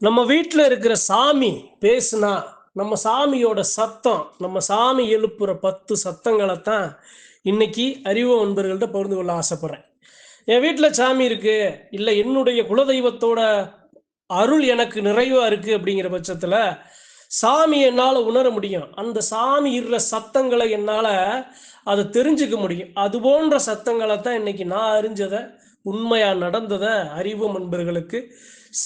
நம்ம வீட்டில் இருக்கிற சாமி பேசுனா நம்ம சாமியோட சத்தம் நம்ம சாமி எழுப்புற பத்து சத்தங்களை தான் இன்னைக்கு அறிவு ஒன்பர்கள்ட்ட பகிர்ந்து கொள்ள ஆசைப்படுறேன். என் வீட்டில் சாமி இருக்கு இல்லை என்னுடைய குலதெய்வத்தோட அருள் எனக்கு நிறைவா இருக்கு அப்படிங்கிற பட்சத்தில் சாமி என்னால் உணர முடியும். அந்த சாமி இடுற சத்தங்களை என்னால் அதை தெரிஞ்சுக்க முடியும். அது போன்ற சத்தங்களை தான் இன்னைக்கு நான் அறிஞ்சதை உண்மையாக நடந்ததை அறிவு நண்பர்களுக்கு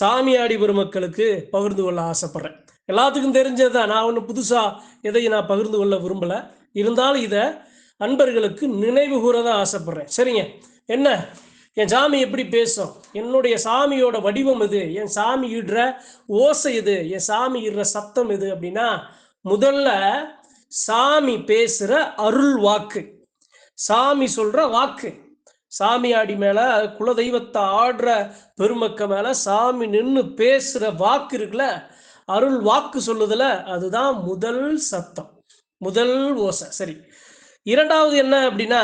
சாமியாடி பெருமக்களுக்கு பகிர்ந்து கொள்ள ஆசைப்படுறேன். எல்லாத்துக்கும் தெரிஞ்சதுதான். நான் ஒன்றும் புதுசாக எதையும் நான் பகிர்ந்து கொள்ள விரும்பலை. இருந்தாலும் இதை அன்பர்களுக்கு நினைவு கூறதான் ஆசைப்படுறேன். சரிங்க. என்ன? என் சாமி எப்படி பேசும்? என்னுடைய சாமியோட வடிவம் இது என் சாமி இடுற ஓசை இது என் சாமி இடுற சத்தம் இது அப்படின்னா முதல்ல சாமி பேசுற அருள் வாக்கு. சாமி சொல்ற வாக்கு. சாமியாடி மேல குலதெய்வத்தை ஆடுற பெருமக்க மேல சாமி நின்று பேசுற வாக்கு இருக்குல்ல அருள் வாக்கு சொல்லுதுல அதுதான் முதல் சத்தம் முதல் ஓசை. சரி இரண்டாவது என்ன அப்படின்னா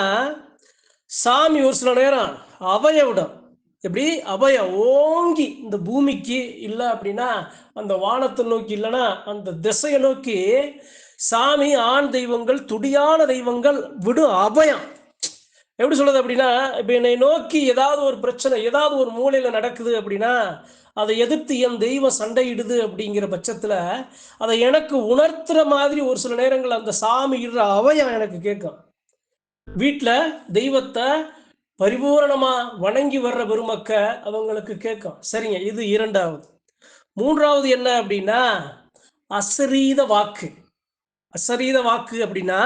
சாமி ஒரு சில நேரம் அவயவிடம் எப்படி? அபய ஓங்கி இந்த பூமிக்கு இல்லை அப்படின்னா அந்த வானத்தை நோக்கி இல்லைன்னா அந்த திசையை நோக்கி சாமி ஆண் தெய்வங்கள் துடியான தெய்வங்கள் விடும் அபயம் எப்படி சொல்றது அப்படின்னா இப்போ என்னை நோக்கி ஏதாவது ஒரு பிரச்சனை ஏதாவது ஒரு மூலையில நடக்குது அப்படின்னா அதை எதிர்த்து என் தெய்வம் சண்டையிடுது அப்படிங்கிற பட்சத்துல அதை எனக்கு உணர்த்துற மாதிரி ஒரு சில நேரங்கள் அந்த சாமி இடுற அவயம் எனக்கு கேட்கும். வீட்டில் தெய்வத்தை பரிபூரணமா வணங்கி வர்ற பெருமக்க அவங்களுக்கு கேட்கும். சரிங்க இது இரண்டாவது. மூன்றாவது என்ன அப்படின்னா அசரீத வாக்கு. அசரீத வாக்கு அப்படின்னா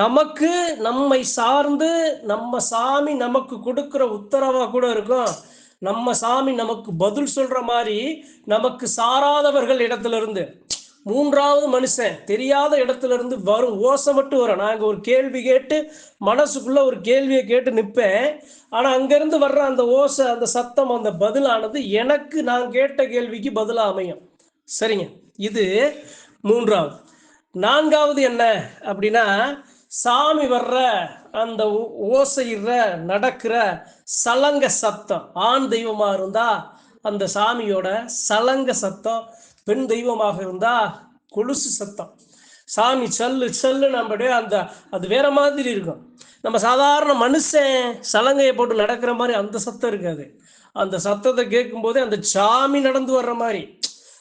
நமக்கு நம்மை சார்ந்து நம்ம சாமி நமக்கு கொடுக்குற உத்தரவா கூட இருக்கும். நம்ம சாமி நமக்கு பதில் சொல்ற மாதிரி நமக்கு சாராதவர்கள் இடத்துல இருந்து மூன்றாவது மனுஷன் தெரியாத இடத்துல இருந்து வரும் ஓசை மட்டும் வரும். நான் ஒரு கேள்வி கேட்டு மனசுக்குள்ள ஒரு கேள்வியை கேட்டு நிற்பேன் ஆனால் அங்கேருந்து வர்ற அந்த ஓசை அந்த சத்தம் அந்த பதிலானது எனக்கு நான் கேட்ட கேள்விக்கு பதிலாக அமையும். சரிங்க. இது மூன்றாவது. நான்காவது என்ன அப்படின்னா சாமி வர்ற அந்த ஓ- ஓசையிடுற நடக்கிற சலங்க சத்தம். ஆண் தெய்வமா இருந்தா அந்த சாமியோட சலங்க சத்தம் பெண் தெய்வமாக இருந்தா கொலுசு சத்தம். சாமி சல்லு சல்லு நம்மளுடைய அந்த அது வேற மாதிரி இருக்கும். நம்ம சாதாரண மனுஷன் சலங்கையை போட்டு நடக்கிற மாதிரி அந்த சத்தம் இருக்காது. அந்த சத்தத்தை கேட்கும் போதே அந்த சாமி நடந்து வர்ற மாதிரி.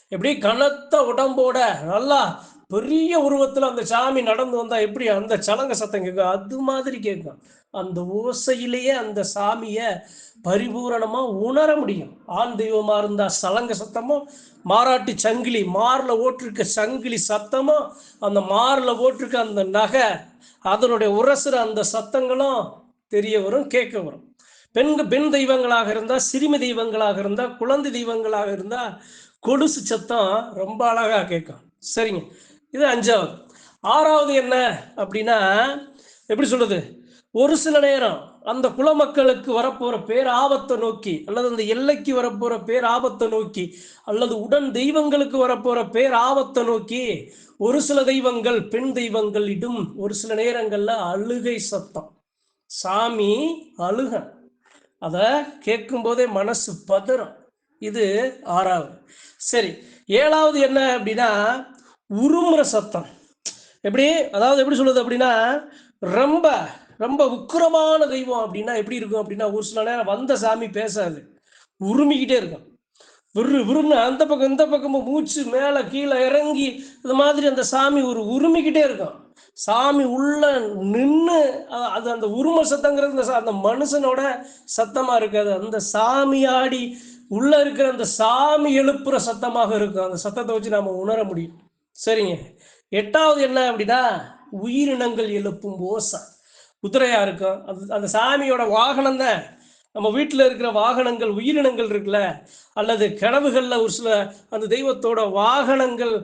எப்படி கனத்த உடம்போட நல்லா பெரிய உருவத்துல அந்த சாமி நடந்து வந்தா எப்படி அந்த சலங்க சத்தம் கேட்கும்? அது மாதிரி கேட்கும். அந்த ஓசையிலேயே அந்த சாமிய பரிபூரணமா உணர முடியும். ஆண் தெய்வமா இருந்தா சலங்க சத்தமும் மாராட்டி சங்கிலி மாரில் ஓட்டிருக்க சங்கிலி சத்தமும் அந்த மாரில் ஓட்டிருக்க அந்த நகை அதனுடைய உரசுற அந்த சத்தங்களும் தெரிய வரும் கேட்க வரும். பெண்கள் பெண் தெய்வங்களாக இருந்தா சிறுமி தெய்வங்களாக இருந்தா குழந்தை தெய்வங்களாக இருந்தா கொலுசு சத்தம் ரொம்ப அழகா கேட்கும். சரிங்க. இது அஞ்சாவது. ஆறாவது என்ன அப்படின்னா எப்படி சொல்றது? ஒரு சில நேரம் அந்த குலமக்களுக்கு வரப்போற பேர் ஆபத்தை நோக்கி அல்லது அந்த எல்லைக்கு வரப்போற பேர் ஆபத்தை நோக்கி அல்லது உடன் தெய்வங்களுக்கு வரப்போற பேர் ஆபத்தை நோக்கி ஒரு சில தெய்வங்கள் பெண் தெய்வங்கள் இடும் ஒரு சில நேரங்கள்ல அழுகை சத்தம். சாமி அழுக. அதை கேட்கும்போதே மனசு பதறும். இது ஆறாவது. சரி ஏழாவது என்ன அப்படின்னா உருமுற சத்தம். எப்படி? அதாவது எப்படி சொல்லுது அப்படின்னா ரொம்ப ரொம்ப உக்கிரமான தெய்வம் அப்படின்னா எப்படி இருக்கும் அப்படின்னா ஒரு சில நேரம் வந்த சாமி பேசாது. உருமிக்கிட்டே இருக்கும். விரு விரும்பு அந்த பக்கம் இந்த பக்கமும் மூச்சு மேலே கீழே இறங்கி இது மாதிரி அந்த சாமி ஒரு உருமிக்கிட்டே இருக்கும். சாமி உள்ள நின்று அது அந்த உரும சத்தங்கிறது அந்த மனுஷனோட சத்தமாக இருக்காது. அந்த சாமியாடி உள்ள இருக்கிற அந்த சாமி எழுப்புற சத்தமாக இருக்கும். அந்த சத்தத்தை வச்சு நாம உணர முடியும். சரிங்க. எட்டாவது என்ன அப்படின்னா உயிரினங்கள் எழுப்பும் ஓசம் குதிரையா இருக்கும் அது அந்த சாமியோட வாகனம் தான். நம்ம வீட்டில் இருக்கிற வாகனங்கள் உயிரினங்கள் இருக்குல்ல அல்லது கனவுகளில் ஒரு சில அந்த தெய்வத்தோட வாகனங்கள்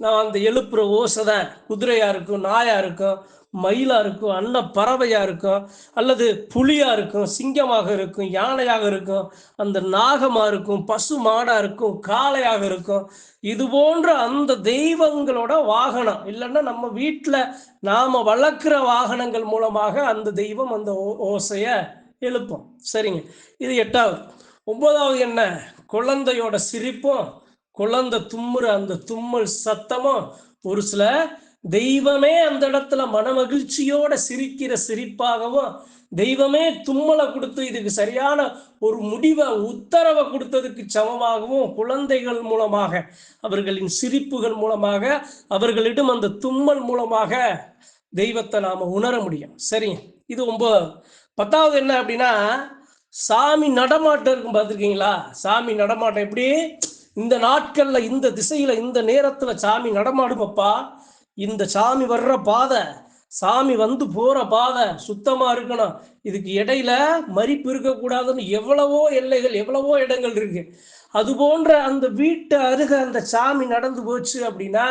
நான் அந்த எழுப்புற ஓசை தான். குதிரையாக இருக்கும் நாயாக இருக்கும் மயிலாக இருக்கும் அன்ன பறவையாக இருக்கும் அல்லது புலியாக இருக்கும் சிங்கமாக இருக்கும் யானையாக இருக்கும் அந்த நாகமாக இருக்கும் பசு மாடாக இருக்கும் காளையாக இருக்கும். இது போன்ற அந்த தெய்வங்களோட வாகனம். இல்லைன்னா நம்ம வீட்டில் நாம் வளர்க்குற வாகனங்கள் மூலமாக அந்த தெய்வம் அந்த ஓ- எழுப்போம் எழுப்பும். சரிங்க. இது எட்டாவது. ஒன்பதாவது என்ன? குழந்தையோட சிரிப்பும் குழந்தை தும்முற அந்த தும்மல் சத்தமும் ஒரு சில தெய்வமே அந்த இடத்துல மனமகிழ்ச்சியோட சிரிக்கிற சிரிப்பாகவும் தெய்வமே தும்மலை கொடுத்து இதுக்கு சரியான ஒரு முடிவை உத்தரவை கொடுத்ததுக்கு சமமாகவும் குழந்தைகள் மூலமாக அவர்களின் சிரிப்புகள் மூலமாக அவர்களிடம் அந்த தும்மல் மூலமாக தெய்வத்தை நாம உணர முடியும். சரி இது ரொம்ப பத்தாவது என்ன அப்படின்னா சாமி நடமாட்டம் இருக்கும் பார்த்துருக்கீங்களா? சாமி நடமாட்டம் எப்படி? இந்த நாட்கள்ல இந்த திசையில இந்த நேரத்துல சாமி நடமாடுமப்பா? இந்த சாமி வர்ற பாதை சாமி வந்து போற பாதை சுத்தமா இருக்கணும். இதுக்கு இடையில மறிப்பு இருக்கக்கூடாதுன்னு எவ்வளவோ எல்லைகள் எவ்வளவோ இடங்கள் இருக்கு. அது போன்ற அந்த வீட்டு அருக அந்த சாமி நடந்து போச்சு அப்படின்னா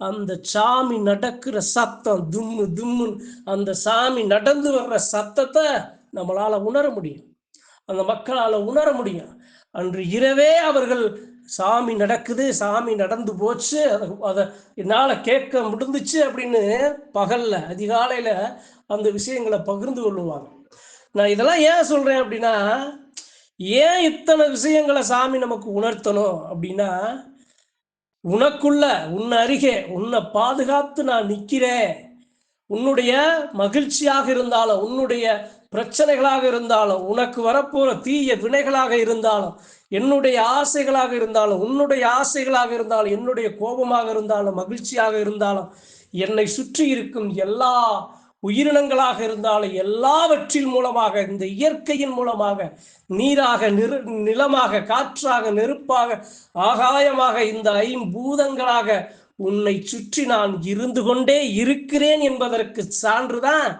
அந்த சாமி நடக்கிற சத்தம் தும்மு தும்முன்னு அந்த சாமி நடந்து வர்ற சத்தத்தை நம்மளால உணர முடியும். அந்த மக்களால உணர முடியும். அன்று இரவே அவர்கள் சாமி நடக்குது சாமி நடந்து போச்சு அதை- அதை என்னால் கேட்க முடிந்துச்சு அப்படின்னு பகல்ல அதிகாலையில் அந்த விஷயங்களை பகிர்ந்து கொள்ளுவாங்க. நான் இதெல்லாம் ஏன் சொல்கிறேன் அப்படின்னா ஏன் இத்தனை விஷயங்களை சாமி நமக்கு உணர்த்தணும் அப்படின்னா உனக்குள்ள உன்னை அருகே உன்னை பாதுகாத்து நான் நிற்கிறேன் உன்னுடைய மகிழ்ச்சியாக இருந்தாலும் உன்னுடைய பிரச்சனைகளாக இருந்தாலும் உனக்கு வரப்போற தீய வினைகளாக இருந்தாலும் என்னுடைய ஆசைகளாக இருந்தாலும் உன்னுடைய ஆசைகளாக இருந்தாலும் என்னுடைய கோபமாக இருந்தாலும் மகிழ்ச்சியாக இருந்தாலும் என்னை சுற்றி இருக்கும் எல்லா உயிரினங்களாக இருந்தாலும் எல்லாவற்றின் மூலமாக இந்த இயற்கையின் மூலமாக நீராக நிறு நிலமாக காற்றாக நெருப்பாக ஆகாயமாக இந்த ஐம்பூதங்களாக உன்னை சுற்றி நான் இருந்து கொண்டே இருக்கிறேன் என்பதற்கு சான்றுதான்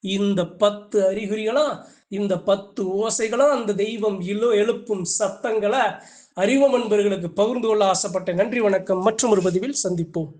இந்த பத்து அறிகுறிகளும் இந்த பத்து ஓசைகளும் அந்த தெய்வம் இலோ எழுப்பும் சத்தங்களை அறிவு அன்பர்களுக்கு பகிர்ந்து கொள்ள ஆசைப்பட்ட நன்றி வணக்கம். மற்றும் ஒரு பதிவில் சந்திப்போம்.